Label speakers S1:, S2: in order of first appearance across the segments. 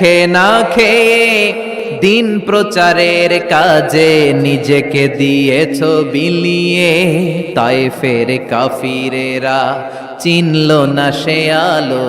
S1: খেয়ে না খেয়ে, দিন প্রচারের কাজে নিজেকে দিয়েছ বিলিয়ে। তাই ফের কাফিরেরা চিনল না সে আলো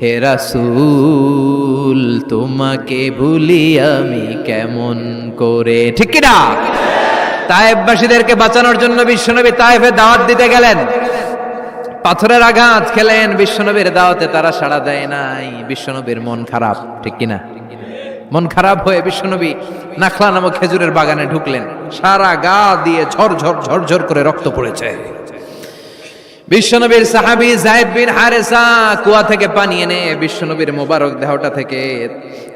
S1: হে রাসূল, তোমাকে ভুলি আমি কেমন করে? ঠিক না তায়েববাসীদেরকে বাঁচানোর জন্য বিশ্বনবী তায়েফে দাওয়াত দিতে গেলেন। পাথরের আঘাত খেলেন, বিশ্বনবীর দাওয়াতে তারা সাড়া দেয় নাই। বিশ্বনবীর মন খারাপ, ঠিক কিনা? মন খারাপ হয়ে বিশ্বনবী নাখলা নামক খেজুরের বাগানে ঢুকলেন। সারা গা দিয়ে ঝরঝর ঝরঝর করে রক্ত পড়েছে। বিশ্বনবীর সাহাবি জায়েদ বিন হারেসা কুয়া থেকে পানি এনে বিশ্বনবীর মোবারক দেহটা থেকে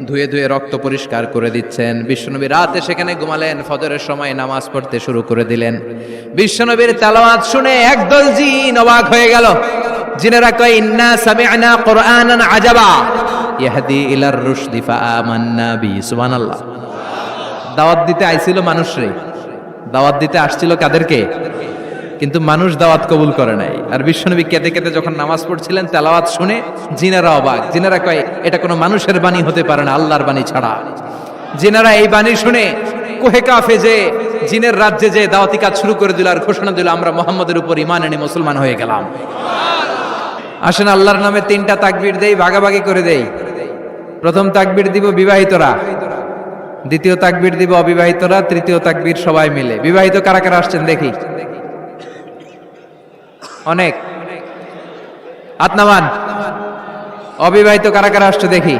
S1: ধুয়ে ধুয়ে রক্ত পরিষ্কার করে দিচ্ছেন। বিশ্বনবী রাতে সেখানে ঘুমালেন, ফজরের সময় নামাজ পড়তে শুরু করে দিলেন। বিশ্বনবীর তেলাওয়াত শুনে একদল জিন অবাক হয়ে গেল। জিনেরা কয়, ইন্না সামি'না কুরআনান আজাবা। ইয়াহদি ইলার রুশদি ফাআমান্না বি, সুবহানাল্লাহ। দাওয়াত দিতে আইছিল মানুষরে। দাওয়াত দিতে আসছিল কাদেরকে? কিন্তু মানুষ দাওয়াত কবুল করে নাই। আর বিশ্বনবী কেঁদে কেঁদে যখন নামাজ পড়ছিলেন, তেলাওয়াত শুনে জিনারা অবাক। জিনারা কয়, এটা কোনো মানুষের বাণী হতে পারে না, আল্লাহর বাণী ছাড়া। জিনারা এই বাণী শুনে, কোহে কাফে যে, জিনের রাজ্যে যে দাওয়াতি কাজ শুরু করে দিল আর ঘোষণা দিল, আমরা মোহাম্মদের উপর ইমান এনে মুসলমান হয়ে গেলাম। আসেন, আল্লাহর নামে তিনটা তাকবির দেই, ভাগাভাগি করে দেই। প্রথম তাকবির দিব বিবাহিতরা, দ্বিতীয় তাকবির দিব অবিবাহিতরা, তৃতীয় তাকবির সবাই মিলে। বিবাহিত কারা কারা আসছেন দেখি। অনেক। আত্মামান অবিবাহিত কারা কারা আসছে দেখি।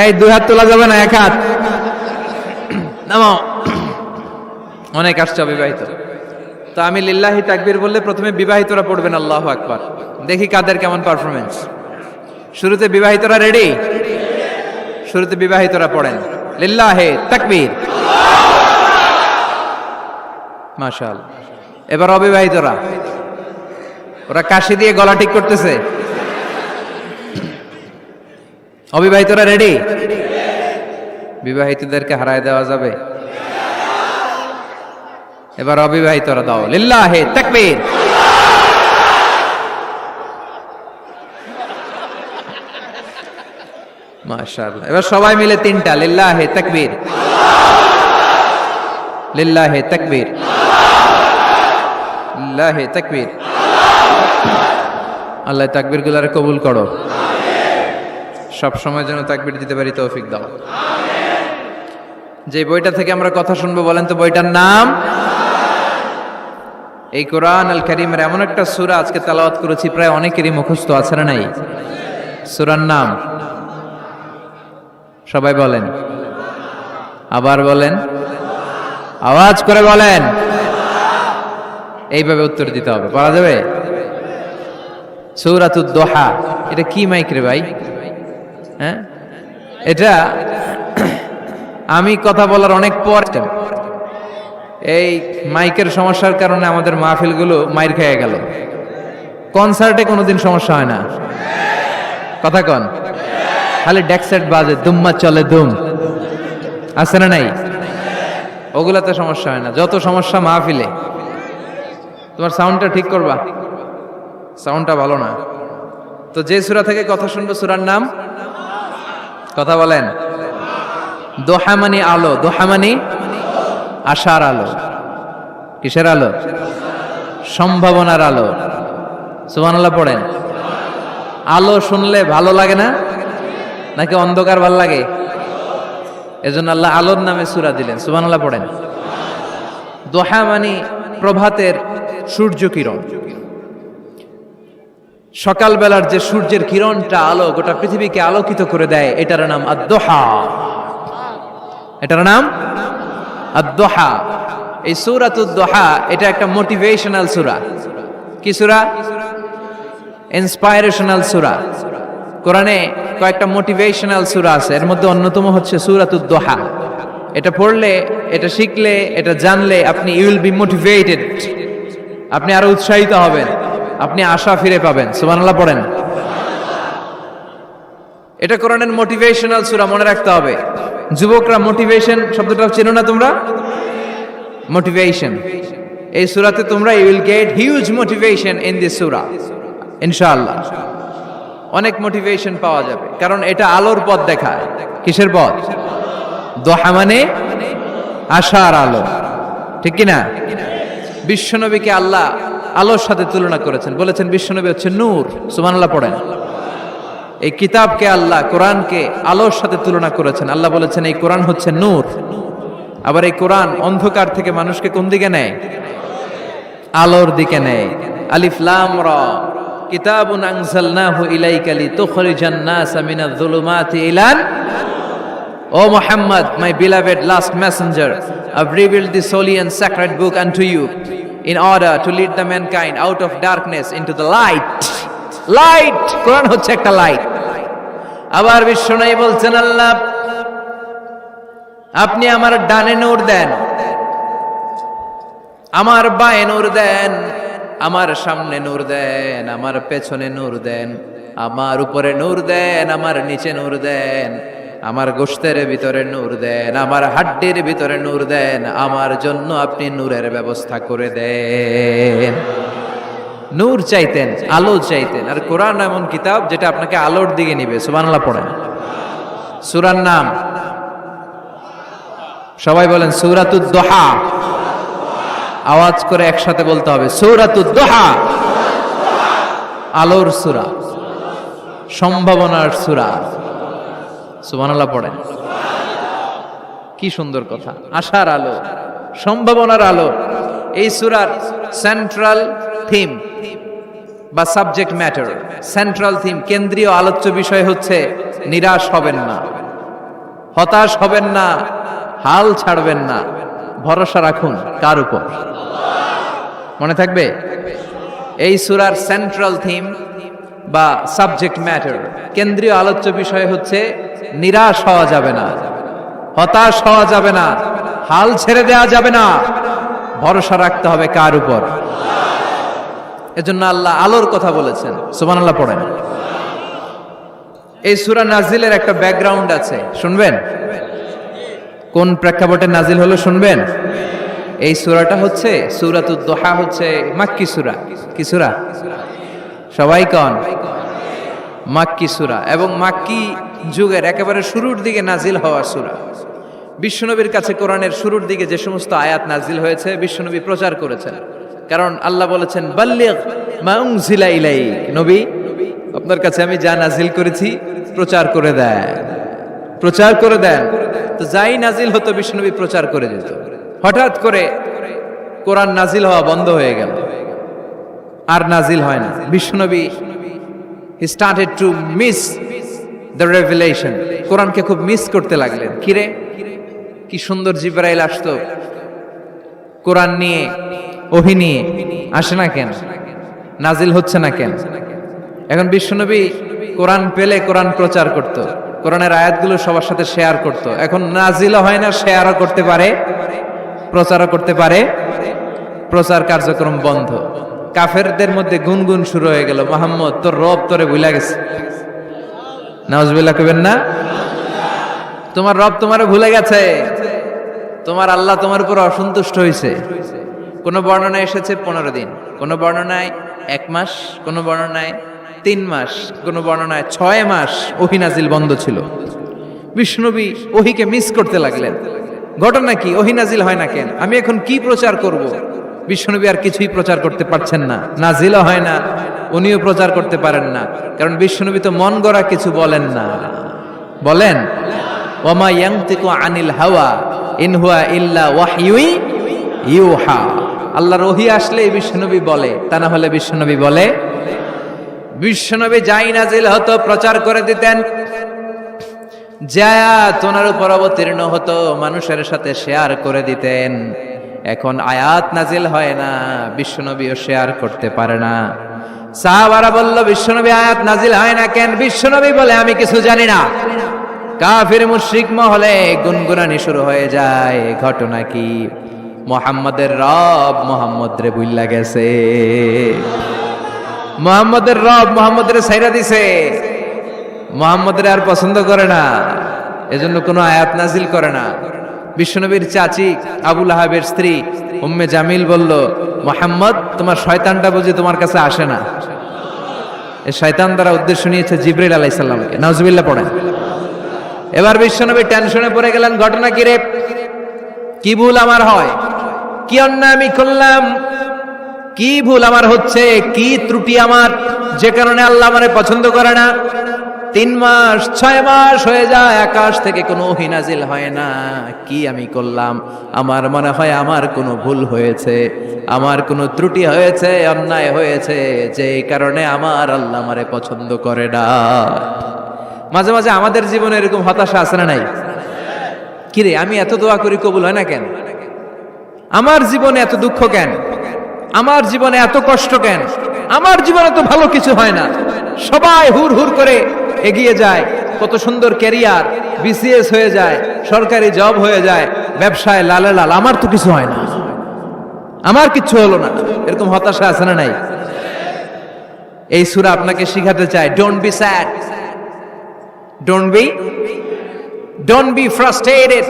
S1: এই, দুই হাত তোলা যাবে না, এক হাত। অনেক আসছে অবিবাহিত। তো আমি লিল্লাহি তাকবীর বললে প্রথমে বিবাহিতরা পড়বেন, আল্লাহ আকবার। দেখি কাদের কেমন পারফরমেন্স শুরুতে বিবাহিতরা রেডি শুরুতে বিবাহিতরা পড়েন। লিল্লাহে তাকবীর। মাশাল। এবার অবিবাহিতরা, ওরা কাশি দিয়ে গলা ঠিক করতেছে। অবিবাহিতরা রেডি বিবাহিতদেরকে হারায় দেওয়া যাবে। এবার অবিবাহিতরা দাও। লিল্লাহে তাকবীর। এবার সবাই মিলে তিনটা, লিল্লাহে তাকবীর। লিল্লাহে তাকবীর। লিল্লাহে তাকবীর। আল্লাহ তাকবীর গুলারে কবুল করো। সব সময় যেন তাকবীর দিতে পারি তৌফিক দাও। যে বইটা থেকে আমরা কথা শুনব, বলেন তো বইটার নাম? এই কোরআন আল করিমের এমন একটা সূরা আজকে তেলাওয়াত করেছি, প্রায় অনেকেরই মুখস্থ আছে না নাই? সুরার নাম? সবাই বলেন। আবার বলেন। আওয়াজ করে বলেন। এইভাবে উত্তর দিতে হবে। পারা যাবে? সৌরাতুদ দোহা। এটা কি মাইক রে ভাই? হ্যাঁ? এটা আমি কথা বলার অনেক পর এই মাইকের সমস্যার কারণে আমাদের মাহফিলগুলো মাইর খেয়ে গেল। কনসার্টে কোনোদিন সমস্যা হয় না। কথা কন। খালি ডেকসেট বাজে দুম্মা চলে দুম। আছে না নাই? ওগুলাতে সমস্যা হয় না, যত সমস্যা মাহফিলে। তোমার সাউন্ডটা ঠিক করবা? সাউন্ডটা ভালো না। তো যে সুরা থেকে কথা শুনব, সুরার নাম? কথা বলেন। দোহামানি আলো দোহামানি আশার আলো। কিসের আলো? সম্ভাবনার আলো। সুবহানাল্লাহ পড়েন। আলো শুনলে ভালো লাগে না? নাকি অন্ধকার ভালো লাগে? এজন্য আল্লাহ আলোর নামে সুরা দিলেন সুবান আল্লাহ পড়েন। দোহা মানে প্রভাতের সূর্য কিরণ। সকালবেলার যে সূর্যের কিরণটা আলো, গোটা পৃথিবীকে আলোকিত করে দেয়, এটার নাম আদোহা এটার নাম আদোহা এই সুরা তো সুরাতুদ্দোহা এটা একটা মোটিভেশনাল সুরা। কি সুরা? ইন্সপাইরেশনাল সুরা। কোরআনে কয়েকটা মোটিভেশনাল সুরা আছে। এর মধ্যে অন্যতম হচ্ছে সুরাতুদ্দোহা এটা পড়লে, এটা শিখলে, এটা জানলে আপনি ইউল বি মোটিভেটেড আপনি আরও উৎসাহিত হবেন। আপনি আশা ফিরে পাবেন। সুবহানাল্লাহ পড়েন। এটা কোরআনের মোটিভেশনাল সুরা, মনে রাখতে হবে। যুবকরা মোটিভেশন শব্দটা চেনো না তোমরা? মোটিভেশন এই সুরাতে তোমরা you will get huge motivation in this সুরা। ইনশাআল্লাহ। অনেক মোটিভেশন পাওয়া যাবে। কারণ এটা আলোর পথ দেখায়। কিসের পথ? দোহা মানে আশার আলো। ঠিক কি না বিশ্বনবীকে আল্লাহ আলোর সাথে তুলনা করেছেন। বলেছেন, বিশ্বনবী হচ্ছে নূর। সুবহানাল্লাহ পড়েন। এই কিতাবকে আল্লাহ, কোরআনকে আলোর সাথে তুলনা করেছেন। আল্লাহ বলেছেন, এই কোরআন হচ্ছে নূর। আবার এই কোরআন অন্ধকার থেকে মানুষকে কোন দিকে নেয়? আলোর দিকে নেয়। আলিফলাম র। কিতাবুন O Muhammad, my beloved last messenger, I've revealed this holy and sacred book unto you in order to lead the mankind out of darkness into the light. Light! কোরআন হচ্ছে একটা লাইট আবার বিশ্বনবী বলছেন আল্লাহ আপনি আমার ডানে নূর দেন আমার বায়ে নূর দেন আমার সামনে নূর দেন, আমার পেছনে নূর দেন, আমার উপরে নূর দেন, আমার নিচে নূর দেন, আমার গোষ্ঠের ভিতরে নূর দেন, আমার হাড্ডির ভিতরে নূর দেন, আমার জন্য আপনি নূরের ব্যবস্থা করে দেন। নূর চাইতেন, আলো চাইতেন, আর কোরআন এমন কিতাব যেটা আপনাকে আলোর দিকে নিবে সুবানলা পড়েন। সুরার নাম, সবাই বলেন সূরাতুদ দোহা। আওয়াজ করে একসাথে বলতে হবে, সূরাতুদ দোহা। আলোর সূরা, সম্ভাবনার সূরা। সুবহানাল্লাহ পড়েন। কি সুন্দর কথা, আশার আলো, সম্ভাবনার আলো। এই সূরার সেন্ট্রাল থিম বা সাবজেক্ট ম্যাটার সেন্ট্রাল থিম কেন্দ্রীয় আলোচ্য বিষয় হচ্ছে নিরাশ হবেন না, হতাশ হবেন না, হাল ছাড়বেন না। ভরসা রাখুন, কার উপর? মনে থাকবে? এই সুরার সেন্ট্রাল থিম বা সাবজেক্ট ম্যাটার কেন্দ্রীয় আলোচ্য বিষয় হচ্ছে, নিরাশ হওয়া যাবে না, হতাশ হওয়া যাবে না, হাল ছেড়ে দেওয়া যাবে না, ভরসা রাখতে হবে কার উপর? এজন্য আল্লাহ আলোর কথা বলেছেন সুমান আল্লাহ পড়েন। এই সুরা নাজিলের একটা ব্যাকগ্রাউন্ড আছে, শুনবেন? কোন প্রেক্ষাপটে নাজিল হলো শুনবেন? এই সুরাটা হচ্ছে সুরাতুদ দোহা হচ্ছে মাক্কি সুরা। কি সুরা? সবাই কন। মাক্কি সুরা। এবং মাক্কি যুগের একেবারে শুরুর দিকে নাজিল হওয়া সুরা। বিশ্বনবীর কাছে কোরআনের শুরুর দিকে যে সমস্ত আয়াত নাজিল হয়েছে, বিশ্বনবী প্রচার করেছেন। কারণ আল্লাহ বলেছেন ইলাইক। নবী, আপনার কাছে আমি যা নাজিল করেছি প্রচার করে দেন। প্রচার করে দেন। তো যাই নাজিল হতো, বিশ্বনবী প্রচার করে দিত। হঠাৎ করে কোরআন নাজিল হওয়া বন্ধ হয়ে গেল। আর নাজিল হয় না। He started to miss the revelation কোরআনকে খুব মিস করতে লাগলেন। কিরে কি সুন্দর জিব্রাইল আসতো। কোরআন নিয়ে, ওহি নিয়ে আসে না কেন? নাজিল হচ্ছে না কেন? এখন বিশ্বনবী কোরআন পেলে কোরআন প্রচার করত। কোরআনের আয়াতগুলো সবার সাথে শেয়ার করত। এখন নাজিলও হয় না শেয়ারও করতে পারে, প্রচারও করতে পারে। প্রচার কার্যক্রম বন্ধ। কাফেরদের মধ্যে গুনগুন শুরু হয়ে গেল। মোহাম্মদ, তোর রব তোরে ভুলা গেছে। নাজবিল্লা কবেন না? তোমার রব তোমারে ভুলে গেছে। তোমার আল্লাহ তোমার উপর অসন্তুষ্ট হয়েছে কোন বর্ণনায় এসেছে পনেরো দিন, কোন বর্ণনায় এক মাস, কোন বর্ণনায় তিন মাস, কোন বর্ণনায় ছয় মাস ওহিনাজিল বন্ধ ছিল। বিষ্ণবী ওহিকে মিস করতে লাগলেন। ঘটনা কি? ওহিনাজিল হয় না কেন? আমি এখন কি প্রচার করব? বিশ্বনবী আর কিছুই প্রচার করতে পারছেন না। নাজিলও হয় না, উনিও প্রচার করতে পারেন না। কারণ বিশ্বনবী তো মন গড়া কিছু বলেন না। বলেন, ওমা ইয়াংতিকু আনিল হাওয়া, ইন হুয়া ইল্লা ওয়াহয়ুই ইউহা। আল্লাহর ওহি আসলে বিশ্বনবী বলে, তা না হলে বিশ্বনবী বলে বিশ্বনবী যাই নাজিল হতো, প্রচার করে দিতেন। জায়াত ওনার উপর অবতীর্ণ হতো, মানুষের সাথে শেয়ার করে দিতেন। এখন আয়াত নাজিল হয় না, বিশ্বনবীও শেয়ার করতে পারে না। সাহাবারা বলল, বিশ্বনবী, আয়াত নাজিল হয় না কেন? বিশ্বনবী বলে, আমি কিছু জানি না। কাফির মুশরিক মহলে গুনগুনানি শুরু হয়ে যায়, ঘটনা কি? মোহাম্মদের রব মোহাম্মদ রে বুল্লা গেছে। মোহাম্মদের রব মোহাম্মদের সাইরা দিছে। মোহাম্মদের আর পছন্দ করে না। এজন্য কোনো আয়াত নাজিল করে না। বিশ্বনবীর চাচি আবুল আহাবের স্ত্রী উম্মে জামিল বলল, মোহাম্মদ, তোমার শয়তানটা বুঝি তোমার কাছে আসে না। এই শয়তান দ্বারা উদ্দেশ্য নিয়েছে জিব্রিল আলাইসাল্লামকে নজবিল্লা পড়েন। এবার বিশ্বনবী টেনশনে পড়ে গেলেন, ঘটনা কি রে? কি ভুল আমার হয়? কি অন্যায় আমি করলাম? কি ভুল আমার হচ্ছে? কি ত্রুটি আমার? যে কারণে আল্লাহ আমারে পছন্দ করে না। তিন মাস, ছয় মাস হয়ে যায়, আকাশ থেকে কোনো হিনাজিল হয় না। কি আমি করলাম? আমার মনে হয় আমার কোনো ভুল হয়েছে। আমার কোনো ত্রুটি হয়েছে, অন্যায় হয়েছে। যে কারণে আমার আল্লাহ আমারে পছন্দ করে না। মাঝে মাঝে আমাদের জীবনে এরকম হতাশা আছে না নাই? কিরে, আমি এত দোয়া করি কবুল হয় না কেন? আমার জীবনে এত দুঃখ কেন? আমার জীবনে এত কষ্ট কেন? আমার জীবনে তো ভালো কিছু হয় না। সবাই হুর হুর করে এগিয়ে যায়। কত সুন্দর ক্যারিয়ার, বিসিএস হয়ে যায়, সরকারি জব হয়ে যায়, ব্যবসায় লালে লাল, আমার তো কিছু হয় না। আমার কিচ্ছু হলো না। এরকম হতাশা আছে না নাই? এই সুরা আপনাকে শিখাতে চায় don't be sad don't be don't be frustrated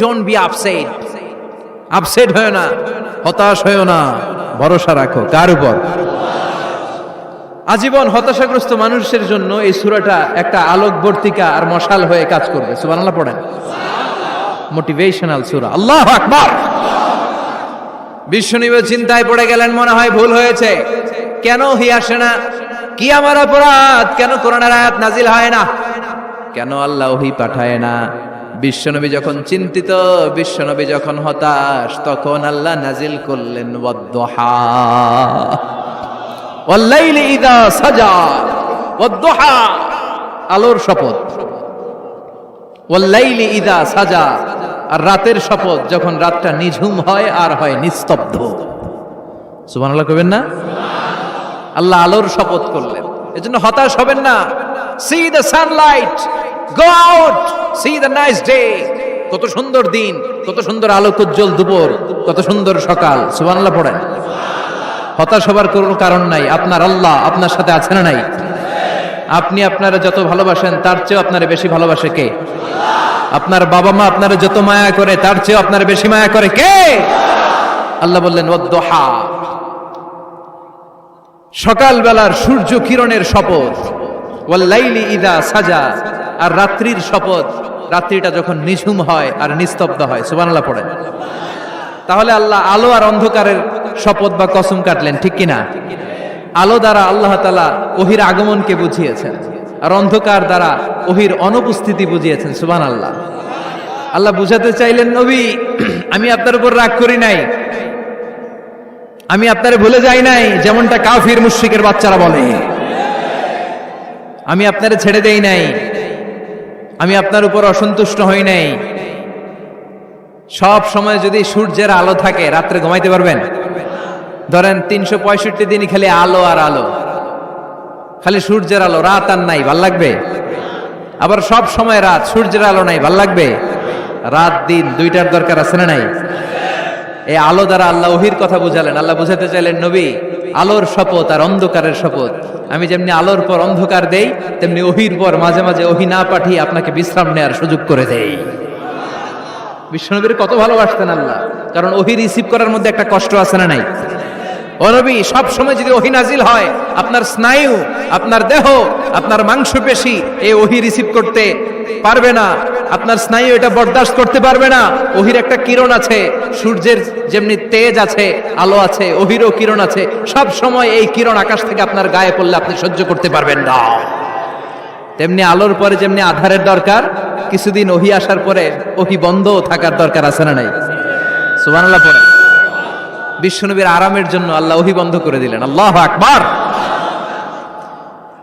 S1: don't be upset upset হয় না, হতাশ হয় না। ভরসা রাখো। কার উপর? আজীবন হতাশাগ্রস্ত মানুষের জন্য এই সুরাটা একটা আলোকবর্তিকা আর মশাল হয়ে কাজ করবে। সুবহানাল্লাহ পড়েন। মোটিভেশনাল সুরা। আল্লাহ আকবার! বিশ্বনিব চিন্তায় পড়ে গেলেন, মনে হয় ভুল হয়েছে। কেন হি আসে না? কি আমার অপরাধ? কেন করোনার আয়াত নাজিল হয় না? কেন আল্লাহ পাঠায় না? বিশ্বনবী যখন চিন্তিত, বিশ্বনবী যখন হতাশ, তখন আল্লাহ নাজিল করলেন আলোর শপথ। ওয়াল্লাইলি ইদা সাজা, আর রাতের শপথ যখন রাতটা নিঝুম হয় আর হয় নিস্তব্ধ। সুবহানাল্লাহ কইবেন না? আল্লাহ আলোর শপথ করলেন। এজন্য হতাশ হবেন না। See the sunlight go out see the nice day কত সুন্দর দিন, কত সুন্দর আলোক উজ্জ্বল দুপুর, কত সুন্দর সকাল, সুবহানাল্লাহ পড়েন। হতাশ হবার কোনো কারণ নাই, আপনার আল্লাহ আপনার সাথে আছে না নাই। আপনি আপনারা যত ভালোবাসেন, তার চেয়েও আপনারা বেশি ভালোবাসে কে? আপনার বাবা মা আপনারা যত মায়া করে, তার চেয়েও আপনারা বেশি মায়া করে কে? আল্লাহ বললেন ওদ্দোহা সকালবেলার সূর্য কিরণের শপথ। ওয়াল্লাইলি ইদা সাজা। আর রাত্রির শপথ, রাত্রিটা যখন নিঝুম হয় আর নিস্তব্ধ হয়, সুবহানাল্লাহ পড়েন। তাহলে আল্লাহ আলো আর অন্ধকারের শপথ বা কসম কাটলেন, ঠিক কিনা? আলো দ্বারা আল্লাহ তালা ওহির আগমনকে বুঝিয়েছেন, আর অন্ধকার দ্বারা ওহির অনুপস্থিতি বুঝিয়েছেন সুবান আল্লাহ আল্লাহ বুঝাতে চাইলেন, নবী, আমি আপনার উপর রাগ করি নাই। আমি আপনারে ভুলে যাই নাই, যেমনটা কাফির মুশ্রিকের বাচ্চারা বলে। আমি আপনারে ছেড়ে দেই নাই। আমি আপনার উপর অসন্তুষ্ট হই নাই। সব সময় যদি সূর্যের আলো থাকে, রাত্রে ঘুমাইতে পারবেন? ধরেন তিনশো পঁয়ষট্টি দিনই খালি আলো আর আলো। খালি সূর্যের আলো, রাত আর নাই, ভালো লাগবে? আবার সব সময় রাত, সূর্যের আলো নাই, ভালো লাগবে? রাত, দিন, দুইটার দরকার আছে না নাই? এই আলো দ্বারা আল্লাহ ওহির কথা বুঝালেন। আল্লাহ বুঝাতে চাইলেন, নবী আলোর শপথ আর অন্ধকারের শপথ। আমি যেমনি আলোর পর অন্ধকার দেই, তেমনি অহির পর মাঝে মাঝে অহি না পাঠিয়ে আপনাকে বিশ্রাম নেওয়ার সুযোগ করে দেই। বিশ্বনবীর কত ভালোবাসতেন আল্লাহ। কারণ ওহি রিসিভ করার মধ্যে একটা কষ্ট আছে না নাই? ও নবী সব সময় যদি ওহি নাজিল হয়, আপনার স্নায়ু, আপনার দেহ, আপনার মাংসপেশি এই ওহি রিসিভ করতে পারবে না। আপনার স্নায়ু এটা বরদাস্ত করতে পারবে না। ওহির একটা কিরণ আছে, সূর্যের যেমনি তেজ আছে, আলো আছে, ওহিরও কিরণ আছে। সব সময় এই কিরণ আকাশ থেকে আপনার গায়ে পড়লে আপনি সহ্য করতে পারবেন না। তেমনি আলোর পরে যেমনি আধারের দরকার, কিছুদিন ওহি আসার পরে ওহি বন্ধ থাকার দরকার আছে না নাই? সুবহানাল্লাহ পরে বিশ্বনবীর আরামের জন্য আল্লাহ ওহি বন্ধ করে দিলেন। আল্লাহ আকবার।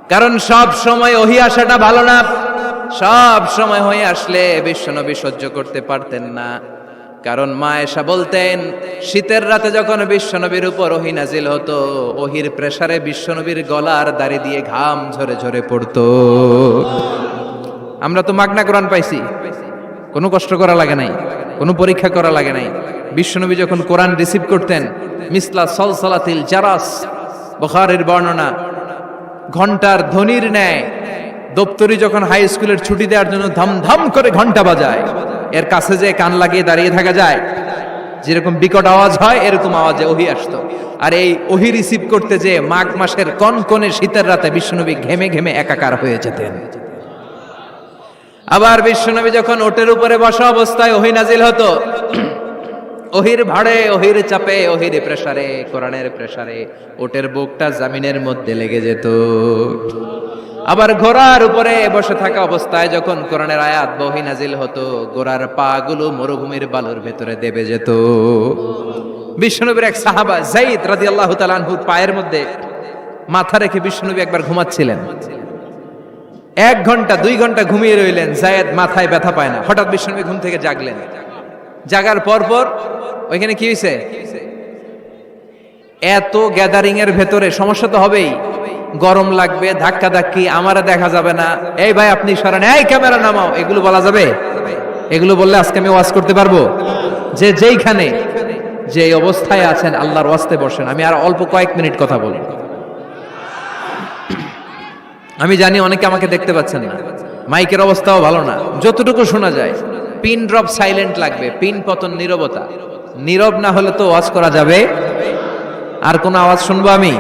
S1: কারণ সব সময় ওহি আসাটা ভালো না। সব সময় হয়ে আসলে বিশ্বনবী সহ্য করতে পারতেন না। কারণ মা এসা বলতেন, শীতের রাতে যখন বিশ্বনবীর উপর ওহি নাজিল হতো, ওহির প্রেসারে বিশ্বনবীর গলার দাড়ি দিয়ে ঘাম ঝরে ঝরে পড়তো। আমরা তো মাগনা কোরআন পাইছি। কোনো কষ্ট করা লাগে নাই, কোনো পরীক্ষা করা লাগে নাই। বিশ্বনবী যখন কোরআন রিসিভ করতেন, মিসলা সলসলাতিল জারাস, বখারের বর্ণনা, ঘণ্টার ধ্বনির ন্যায়, দপ্তরি যখন হাই স্কুলের ছুটি দেওয়ার জন্য ধাম করে ঘণ্টা বাজায়, এর কাছে যে কান লাগিয়ে দাঁড়িয়ে থাকা যায়। যেরকম বিকট আওয়াজ হয়, এরকম আওয়াজে ওহি আসতো। আর এই ওহি রিসিভ করতে যে মাঘ মাসের কনকনে শীতের রাতে বিশ্বনবী ঘেমে ঘেমে একাকার হয়ে যেতেন। আবার বিশ্বনবী যখন ওটের উপরে বসা অবস্থায় ওহি নাজিল হতো ওহির ভাড়ে ওহির চাপে ওহির প্রেসারে, কোরআনের প্রেসারে ওটের বুকটা জামিনের মধ্যে লেগে যেত। আবার ঘোড়ার উপরে বসে থাকা অবস্থায় যখন কোরআনের আয়াত বহি নাজিল হতো গোড়ার পা গুলো মরুভূমির বালুর ভেতরে দেবে যেত। বিষ্ণুনবীর এক সাহাবা জাইদ রাদি আল্লাহ তালানহুর পায়ের মধ্যে মাথা রেখে বিষ্ণুনবী একবার ঘুমাচ্ছিলেন। এক ঘণ্টা, দুই ঘণ্টা ঘুমিয়ে রইলেন জায়েদ মাথায় ব্যথা পায় না। হঠাৎ বিষ্ণুনবী ঘুম থেকে জাগলেন। জাগার পর পর ওইখানে কি হয়েছে এত গ্যাদারিং এর ভেতরে, সমস্যা তো হবেই। গরম লাগবে, ধাক্কা ধাক্কি, আমারা দেখা যাবে না। এই ভাই, আপনি সরান। এই ক্যামেরা নামাও। এগুলো বলা যাবে? এগুলো বললে আজকে আমি ওয়াজ করতে পারব? যে যেইখানে যে অবস্থায় আছেন, আল্লাহর ওয়াস্তে বসেন। আমি আর অল্প কয়েক মিনিট কথা বলব। আমি জানি অনেকে আমাকে দেখতে পাচ্ছেন না। মাইকের অবস্থাও ভালো না। যতটুকু শোনা যায়। পিন ড্রপ সাইলেন্ট লাগবে, পিন পতন নীরবতা। নীরব না হলে তো ওয়াজ করা যাবে? আর কোনো আওয়াজ শুনব আমি?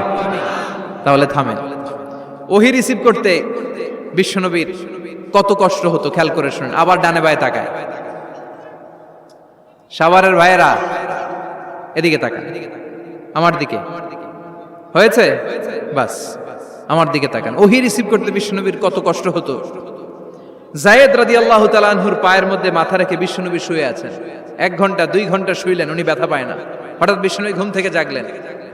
S1: তাহলে থামেন। ওহি রিসিভ করতে বিশ্বনবীর কত কষ্ট হতো, খেয়াল করে শুনেন, আবার ডানে বায়ে তাকায়। সাভারের ভাইয়েরা, এদিকে তাকান। আমার দিকে। হয়েছে? বাস, আমার দিকে তাকান। ওহি রিসিভ করতে বিশ্বনবীর কত কষ্ট হতো? জায়েদ রাদি আল্লাহ তালাহুর পায়ের মধ্যে মাথা রেখে বিশ্বনবী শুয়ে আছেন। এক ঘণ্টা, দুই ঘণ্টা শুইলেন, উনি ব্যথা পায় না। হঠাৎ বিশ্বনবী ঘুম থেকে জাগলেন।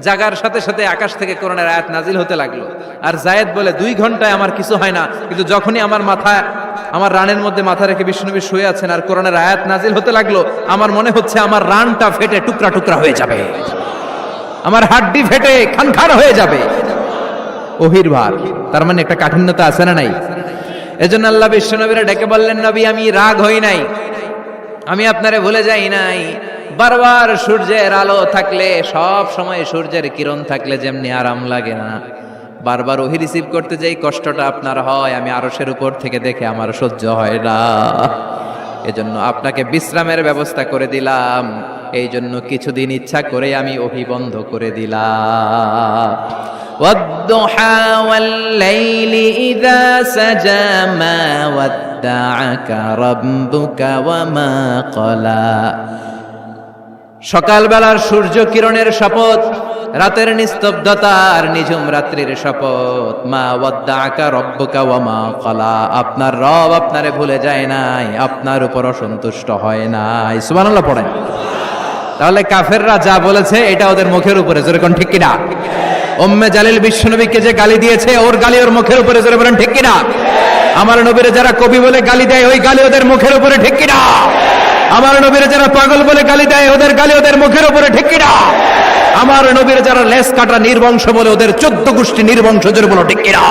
S1: জাগার সাথে সাথে আকাশ থেকে করোনার আয়াত নাজিল হতে লাগল। আর জায়েদ বলে, দুই ঘন্টায় আমার কিছু হয় না, কিন্তু যখনই আমার মাথা, আমার রানের মধ্যে মাথা রেখে বিষ্ণুনবী শুয়ে আছেন আর করোনার আয়াত নাজিল হতে লাগল, আমার মনে হচ্ছে আমার রানটা ফেটে টুকরা টুকরা হয়ে যাবে। আমার হাড্ডি ফেটে খান খান হয়ে যাবে। ওহির ভার তার মানে একটা কাঠিন্যতা আছে না নাই? এজন্য আল্লাহ বিশ্বনবীরা ডেকে বললেন, নবী, আমি রাগ হই নাই। আমি আপনারে ভুলে যাই নাই। বারবার সূর্যের আলো থাকলে, সব সময় সূর্যের কিরণ থাকলে যেমনি আরাম লাগে না। বারবার ওহি রিসিভ করতে যেই কষ্টটা আপনার হয়, আমি আরসের উপর থেকে দেখে আমার সহ্য হয় না। এজন্য আপনাকে বিশ্রামের ব্যবস্থা করে দিলাম। এই জন্য কিছুদিন ইচ্ছা করে আমি ওহি বন্ধ করে দিলাম والضحى والليل إذا سجى ما ودعك ربك وما قلى সকালবেলার সূর্য কিরণের শপথ রাতের নিস্তব্ধতার নিঝুম রাত্রির শপথ মা ওয়াদ্দাকা রব্বুকা ওয়া মা কলা আপনার রব আপনারে ভুলে যায় নাই আপনার উপর অসন্তুষ্ট হয় নাই সুবহানাল্লাহ পড়েন তাহলে কাফেররা যা বলেছে, এটা ওদের মুখের উপরে, জোরে কোন ঠিক কিনা? ওম্মে জালিল বিশ্বনবীকে যে গালি দিয়েছে, ওর গালি ওর মুখের উপরে, জোরে বলেন ঠিক কিনা? আমার নবীরে যারা কবি বলে গালি দেয়, ওই গালি ওদের মুখের উপরে ঠিক কিনা? আমার নবীরে যারা পাগল বলে গালি দেয়, ওদের গালি ওদের মুখের উপরে ঠিক কিনা? আমার নবীর যারা লেস কাটা নির্বংশ বলে, ওদের চোদ্দ গোষ্ঠী নির্বংশ, জোরে বলো ঠিক কিনা?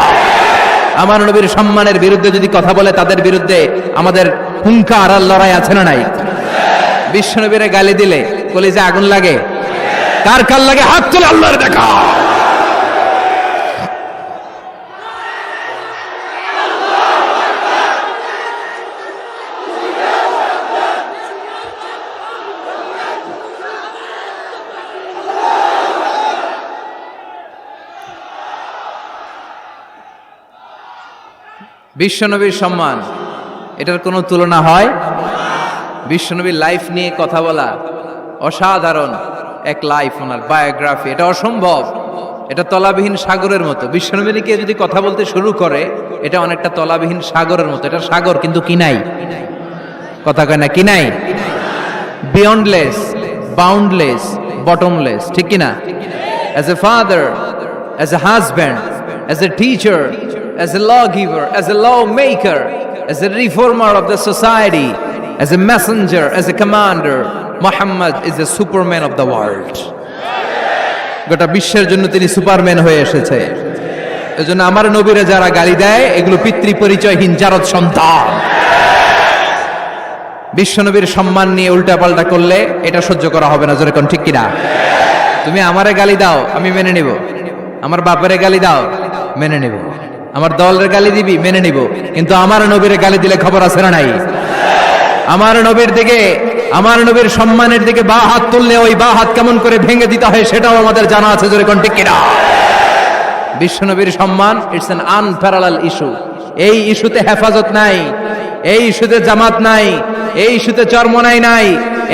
S1: আমার নবীর সম্মানের বিরুদ্ধে যদি কথা বলে, তাদের বিরুদ্ধে আমাদের হুঙ্কার আর লড়াই আছে না নাই? বিশ্বনবীরে গালি দিলে কলিজে আগুন লাগে। কার কার লাগে হাত তুলে আল্লাহর দেখা। বিশ্বনবীর সম্মান, এটার কোনো তুলনা হয়? বিশ্বনবীর লাইফ নিয়ে কথা বলা। অসাধারণ এক লাইফ ওনার বায়োগ্রাফি, এটা অসম্ভব। এটা তলাবিহীন সাগরের মতো। বিশ্বনবীকে যদি কথা বলতে শুরু করে, এটা অনেকটা তলাবিহীন সাগরের মতো। এটা সাগর, কিন্তু কি নাই? কথা কয় না, কি নাই? বিয়ন্ডলেস বাউন্ডলেস বটমলেস ঠিক কি না as a father as a husband as a teacher as a law giver as a law maker as a reformer of the society as a messenger as a commander Mohammad is a superman of the world গোটা বিশ্বের জন্য তিনি Superman হয়ে এসেছে। এজন্য আমার নবীরে যারা গালি দেয়, এগুলো পিতৃ পরিচয়হীন জারদ সন্তান। বিশ্বনবীর সম্মান নিয়ে উল্টাপাল্টা করলে এটা সহ্য করা হবে না যেরকম ঠিক কিনা? তুমি আমারে গালি দাও, আমি মেনে নিব। আমার বাপেরে গালি দাও, মেনে নিব। আমার দলের গালি দিবি, মেনে নিব। কিন্তু আমার নবীরে গালি দিলে খবর আছে না নাই? আমার নবীর দিকে আমার নবীর সম্মানের দিকে বা হাত তুললে ওই বা হাত কেমন করে ভেঙে দিতে হয় সেটাও আমাদের জানা আছে যেরকম ঠিক কিনা? বিশ্বনবীর সম্মান ইটস অ্যান আনপ্যারালাল ইস্যু এই ইস্যুতে হেফাজত নাই, এই ইস্যুতে জামাত নাই, এই ইস্যুতে চরমনাই নাই,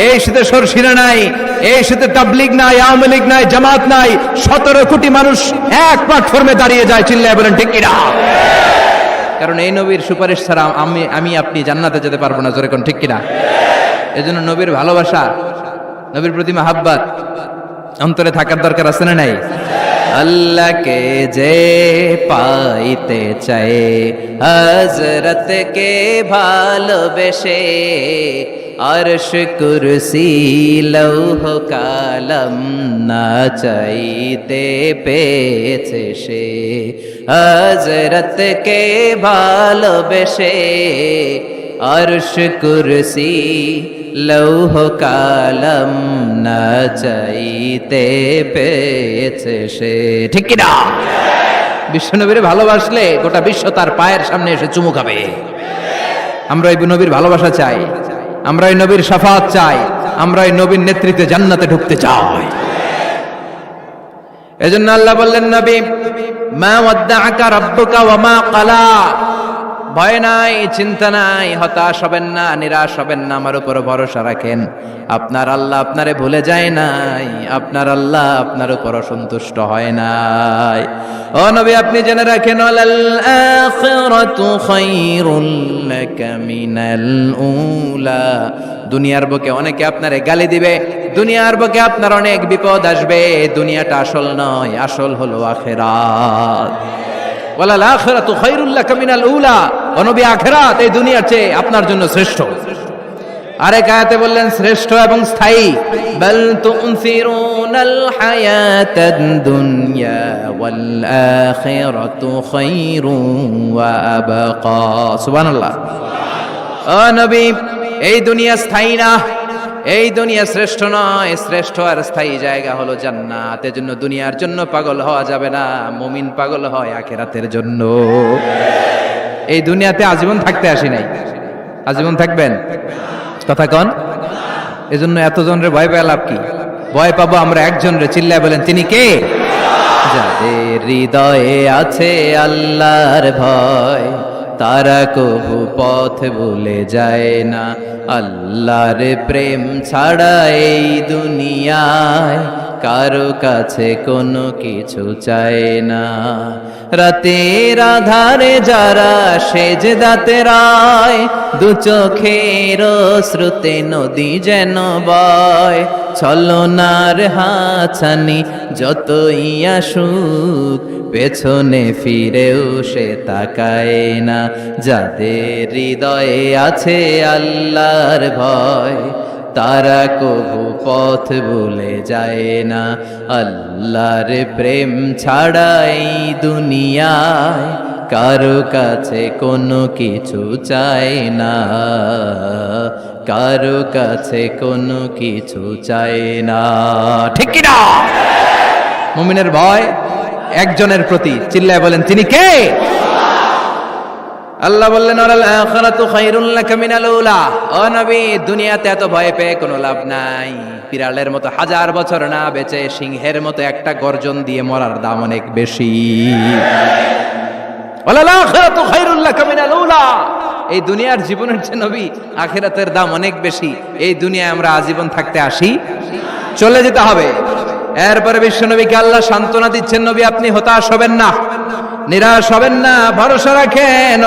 S1: এই ইস্যুতে সরসিনা নাই, এই ইস্যুতে তাবলিগ নাই, আওয়ামী লীগ নাই, জামাত নাই, সতেরো কোটি মানুষ এক প্ল্যাটফর্মে দাঁড়িয়ে যায়, চিল্লায় বলেন ঠিক কিনা? কারণ এই নবীর সুপারিশ ছাড়া আমি আমি আপনি জান্নাতে যেতে পারব না, জোরে কোন ঠিক কিনা? এজন্য নবীর ভালোবাসা, নবীর প্রতি মাহাব্বাত অন্তরে থাকার দরকার আছে না নাই? আল্লাহকে যে পাইতে চায় হজরতকে ভালোবেসে আরশ কুরসি লৌহ কালম না চাইতে পেয়েছে সে। হজরতকে ভালোবেসে আরশ কুরসি লৌহ কালম না চাইতে পেয়েছে সে। ঠিক কিনা? বিশ্বনবীরে ভালোবাসলে গোটা বিশ্ব তার পায়ের সামনে এসে চুমু খাবে। আমরা এই নবীর ভালোবাসা চাই আমরা এই নবীর সাফাত চাই আমরা এই নবীর নেতৃত্বে জান্নাতে ঢুকতে চাই। এজন্য আল্লাহ বললেন, নবী, মা ওয়াদ্দাআকা রাব্বুকা ওয়া মা ক্বালা। ভয় নাই, চিন্তা নাই, হতাশ হবেন না, নিরাশ হবেন না, আমার উপর ভরসা রাখেন। আপনার আল্লাহ আপনারে ভুলে যায় নাই, আপনার আল্লাহ আপনার উপর সন্তুষ্ট হয় নাই। ও নবী, আপনি জেনে রাখেন দুনিয়ার বুকে অনেকে আপনারে গালি দিবে, দুনিয়ার বুকে আপনার অনেক বিপদ আসবে, দুনিয়াটা আসল নয়, আসল হলো আখেরাত। ওয়ালাল আখিরাতু খায়রুল লাকা উলা। ও নবী আখিরাত এই দুনিয়ার চেয়ে আপনার জন্য শ্রেষ্ঠ। আরেক আয়াতে বললেন, শ্রেষ্ঠ এবং স্থায়ী। বাল তুনফিরুনাল হায়াতাদ দুনিয়া ওয়াল আখিরাতু খায়রুন ওয়া আবকা। সুবহানাল্লাহ। ও নবী, এই দুনিয়া স্থায়ী না, এই দুনিয়া শ্রেষ্ঠ নয় শ্রেষ্ঠ আর স্থায়ী জায়গা হলো জান্নাত। এজন্য দুনিয়ার জন্য পাগল হওয়া যাবে না, মুমিন পাগল হয় আখেরাতের জন্য। এই দুনিয়াতে আজীবন থাকতে আসি নাই। আজীবন থাকবেন? কথা কন। এজন্য এতজনের ভয় পেয়ে লাভ কি? ভয় পাবো আমরা একজন রে চিল্লায় বলেন, তিনি কে? যাদের হৃদয়ে আছে আল্লাহর ভয়, তারা কবু পথ ভুলে যায় না। আল্লাহর প্রেম ছাড়া এই দুনিয়ায় কারও কাছে কোনো কিছু চায় না। রাতের আধারে যারা সেজ দাতে রায়, দু চোখের শ্রুতে নদী যেন বয়। ছলনার হাছানি যতই আসুক, পেছনে ফিরেও সে তাকায় না। যাদের হৃদয়ে আছে আল্লাহর ভয় তারা কবু পথ ভুলে যায় না। আল্লাহর প্রেম ছাড়াই দুনিয়ায় কারও কাছে কোনো কিছু চায় না। কারও কাছে কোনো কিছু চায় না। ঠিক কিনা মুমিনের ভয় একজনের প্রতি। চিল্লায় বলেন, তিনি কে? আল্লাহ বললেন নবী, দুনিয়াতে এত ভয় পেয়ে কোনো লাভ নাই। বিড়ালের মতো হাজার বছর না বেঁচে, সিংহের মতো একটা গর্জন দিয়ে মরার দাম অনেক বেশি। এই দুনিয়ার জীবনের যে নবী, আখিরাতের দাম অনেক বেশি। এই দুনিয়ায় আমরা আজীবন থাকতে আসি। চলে যেতে হবে। এরপরে বিশ্বনবীকে আল্লাহ সান্ত্বনা দিচ্ছেন, নবী, আপনি হতাশ হবেন না। নিরাশ হবেন না, ভরসা রাখেন।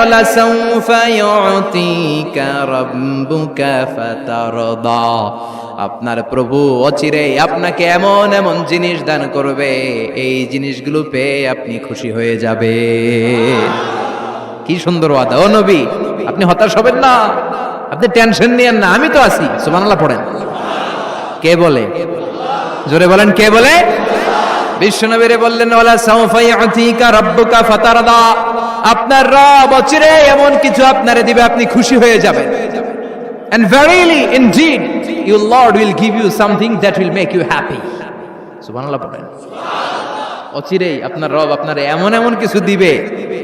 S1: আপনার প্রভু অচিরে আপনাকে এমন এমন জিনিস দান করবে, এই জিনিসগুলো পেয়ে আপনি খুশি হয়ে যাবে। কি সুন্দর ওয়াদা। ও নবী, আপনি হতাশ হবেন না, আপনি টেনশন নিয়েন না, আমি তো আছি। সুবহানাল্লাহ পড়েন। কে বলে? জোরে বলেন, কে বলে? বিশ্বনবীরে বললেন, ওয়ালা সাউফা ইয়াতিকা রাব্বুকা ফাতারদা। আপনার রব অচিরে এমন কিছু আপনারে দিবে, আপনি খুশি হয়ে যাবেন। And verily, indeed, your lord will give you something that will make you happy সুবহানাল্লাহ পড়েন। অচিরেই আপনার রব আপনার এমন এমন কিছু দিবে,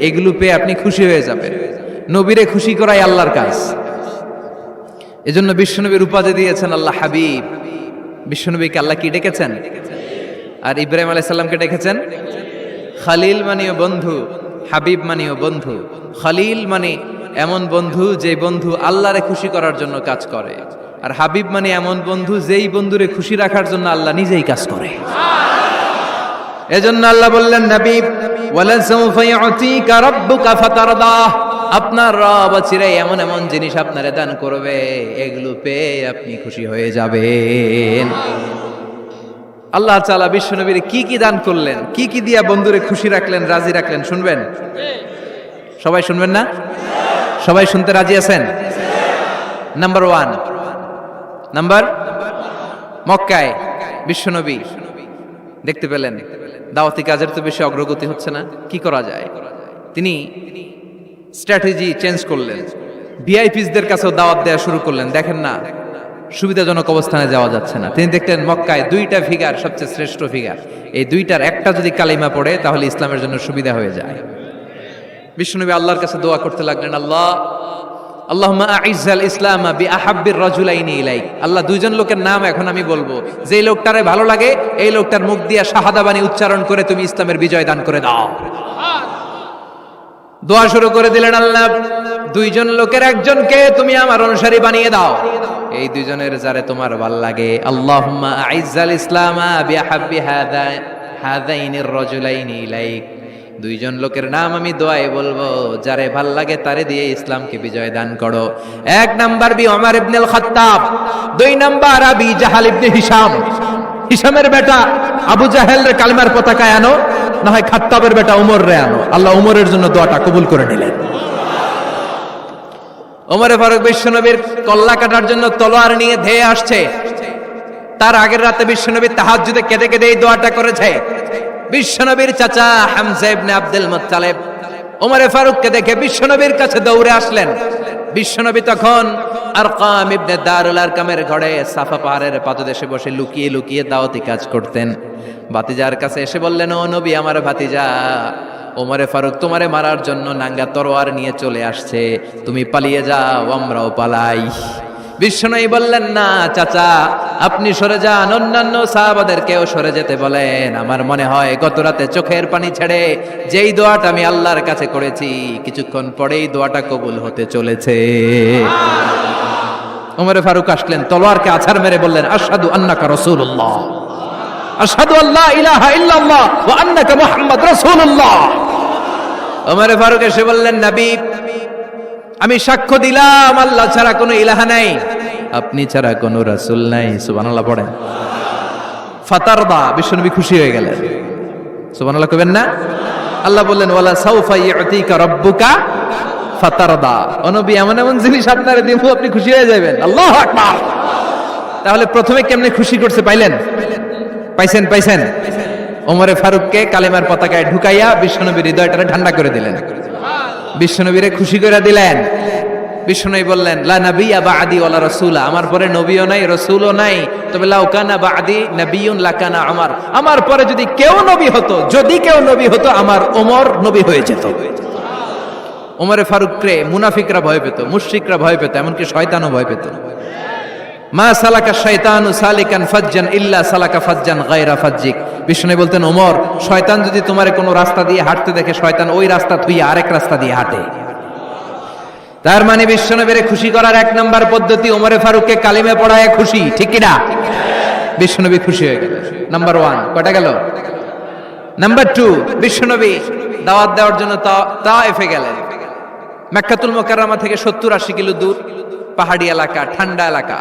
S1: এগুলো পেয়ে আপনি খুশি হয়ে যাবেন। নবীরে খুশি করাই আল্লাহর কাজ। এজন্য বিশ্বনবীর উপাধি দিয়েছেন আল্লাহ হাবিব। বিশ্বনবীকে আল্লাহ কি ডেকেছেন? আর ইব্রাহিম আলাইসাল্লামকে ডেকেছেন? খালিল মানিও বন্ধু, হাবিব মানিও বন্ধু। খালিল মানে এমন বন্ধু যে বন্ধু আল্লাহরে খুশি করার জন্য কাজ করে। আর হাবিব মানে এমন বন্ধু যেই বন্ধুরে খুশি রাখার জন্য আল্লাহ নিজেই কাজ করে। এজন্য আল্লাহ বললেন নবী ওয়ালাসাউফা ইউতিকা রাব্বুকা ফাতারদা। আপনার রব চিরে এমন এমন জিনিস আপনারে দান করবে, এগুলো পেয়ে আপনি খুশি হয়ে যাবেন। আল্লাহ তাআলা বিশ্বনবীর কি কি দান করলেন? কি কি দিয়া বন্ধুরে খুশি রাখলেন, রাজি রাখলেন, শুনবেন? সবাই শুনবেন না? সবাই শুনতে রাজি আছেন? নাম্বার ওয়ান নাম্বার মক্কায় বিশ্বনবী। দেখতে পেলেন, দাওয়াতি কাজের তো বেশি অগ্রগতি হচ্ছে না। কি করা যায়? তিনি স্ট্র্যাটেজি চেঞ্জ করলেন। ভিআইপিসদের কাছেও দাওয়াত দেওয়া শুরু করলেন। দেখেন না সুবিধাজনক অবস্থানে যাওয়া যাচ্ছে না। তিনি দেখতেন মক্কায় দুইটা ফিগার সবচেয়ে শ্রেষ্ঠ ফিগার এই দুইটার একটা যদি কালিমা পড়ে, তাহলে ইসলামের জন্য সুবিধা হয়ে যায়। বিষ্ণুনবী আল্লাহর কাছে দোয়া করতে লাগলেন, আল্লাহ, আল্লাহুম্মা আইজ্জাল ইসলাম বি আহাব্বির ইলাইক। আল্লাহ, দুইজন লোকের নাম এখন আমি বলব। যেই লোকটারে ভালো লাগে, এই লোকটার মুখ দিয়ে শাহাদা বাণী উচ্চারণ করে তুমি ইসলামের বিজয় দান করে দাও। দোয়া শুরু করে দিলেন, আল্লাহ, দুইজন লোকের একজনকে তুমি আমার অনুসারী বানিয়ে দাও। এই দুইজনের যারে তোমার ভালো লাগে। আল্লাহুম্মা আইজ্জাল ইসলাম দুইজন লোকের নাম আমি দোয়ায় বলব, যারে ভালো লাগে তারে দিয়ে ইসলামকে বিজয় দান করো। এক নাম্বার বি ওমর ইবনে খাত্তাব দুই নাম্বার আবি জাহাল ইবনে হিশাম। হিশামের বেটা আবু জাহেল রে কালমার পতাকায় আনো, না হয় খাত্তাবের বেটা উমর রে আনো। আল্লাহ উমরের জন্য দোয়াটা কবুল করে নিলেন। ওমরে ফারুক বিশ্বনবীর কল্লা কাটার জন্য তলোয়ার নিয়ে ধেয়ে আসছে। তার আগের রাতে বিশ্বনবী তাহাজ্জুদে কেঁদে কেঁদে এই দোয়াটা করেছে। বিশ্বনবীর চাচা হামজা ইবনে আব্দুল মুত্তালিব ওমরে ফারুককে দেখে বিশ্বনবীর কাছে দৌড়ে আসলেন। বিশ্বনবী তখন আরকাম ইবনে দারুল আরকামের ঘরে সাফা পাহাড়ের পাদদেশে বসে লুকিয়ে লুকিয়ে দাওয়াতি কাজ করতেন। ভাতিজার কাছে এসে বললেন, ও নবী, আমার ভাতিজা ওমরে ফারুক তোমারে মারার জন্য নাঙ্গা তরোয়ার নিয়ে চলে আসছে। তুমি পালিয়ে যাও আমরাও পালাই। বিশ্বনয়ী বললেন না চাচা আপনি সরে যান। অন্যান্য সাহাবাদেরকেও সরে যেতে বলেন। আমার মনে হয় গত রাতে চোখের পানি ছেড়ে যেই দোয়াটা আমি আল্লাহর কাছে করেছি কিছুক্ষণ পরেই দোয়াটা কবুল হতে চলেছে। ওমরে ফারুক আসলেন তলোয়ারকে আছাড় মেরে বললেন আশহাদু আন্নাকা রাসূলুল্লাহ। আশহাদু আল্লাহ ইলাহা ইল্লাল্লাহ ওয়া আন্নাকা মুহাম্মদ রাসূলুল্লাহ। ওমরে ফারুক এসে বললেন, নবী, আমি সাক্ষ্য দিলাম, আল্লাহ ছাড়া কোনো ইলাহা নাই। আপনি ছাড়া কোনো রাসূল নাই। সুবহানাল্লাহ পড়েন। ফাতারদা, বিশ্বনবী খুশি হয়ে গেলেন। সুবহানাল্লাহ কবেন না? আল্লাহ বললেন, ওয়ালা সাউফা ইউতিকা রাব্বুকা ফাতারদা। ও নবী, এমন এমন জিনিস আপনারে দিব আপনি খুশি হয়ে যাবেন আল্লাহু আকবার! তাহলে প্রথমে কেমনে খুশি করছে পাইলেন? পাইছেন পাইছেন। ওমরে ফারুককে কালেমার পতাকায় ঢুকাইয়া বিশ্বনবীর হৃদয়টা ঠান্ডা করে দিলেন। বিশ্বনবীরে খুশি করে দিলেন। বিশ্বনবী বললেন, লা নাবিয়া বাদি ওয়ালা রাসূলা। আমার পরে নবীও নাই, রাসূলও নাই। তবে লাউকানা বাদি নবিয়ুন লাকানা আমার আমার পরে যদি কেউ নবী হতো, যদি কেউ নবী হতো, আমার ওমর নবী হয়ে যেত। ওমরে ফারুককে মুনাফিকরা ভয় পেত, মুশরিকরা ভয় পেত, এমনকি শয়তানও ভয় পেত। মা সালাকা শয়তানু সালিকান ফাজ্জান ইল্লা সালাকা ফাজ্জান গায়রা ফাজ্জিক। বিষ্ণু বলতেন, ওমর, শয়তান যদি তোমার কোনো রাস্তা দিয়ে হাঁটতে দেখে, শয়তান ওই রাস্তা থুইয়া আরেক রাস্তা দিয়ে হাঁটে। তার মানে বিশ্বনবীরে খুশি করার এক নম্বর পদ্ধতি, ওমরে ফারুককে কালিমে পড়ায় খুশি, ঠিক কিনা বিশ্বনবী খুশি হয়ে গেলেন। নাম্বার ওয়ান কটা গেল? নাম্বার টু বিশ্বনবী দাওয়াত দেওয়ার জন্য তাইফে গেলেন। মেক্কাতুল মোকাররমা থেকে সত্তর আশি কিলো দূর, পাহাড়ি এলাকা, ঠান্ডা এলাকা।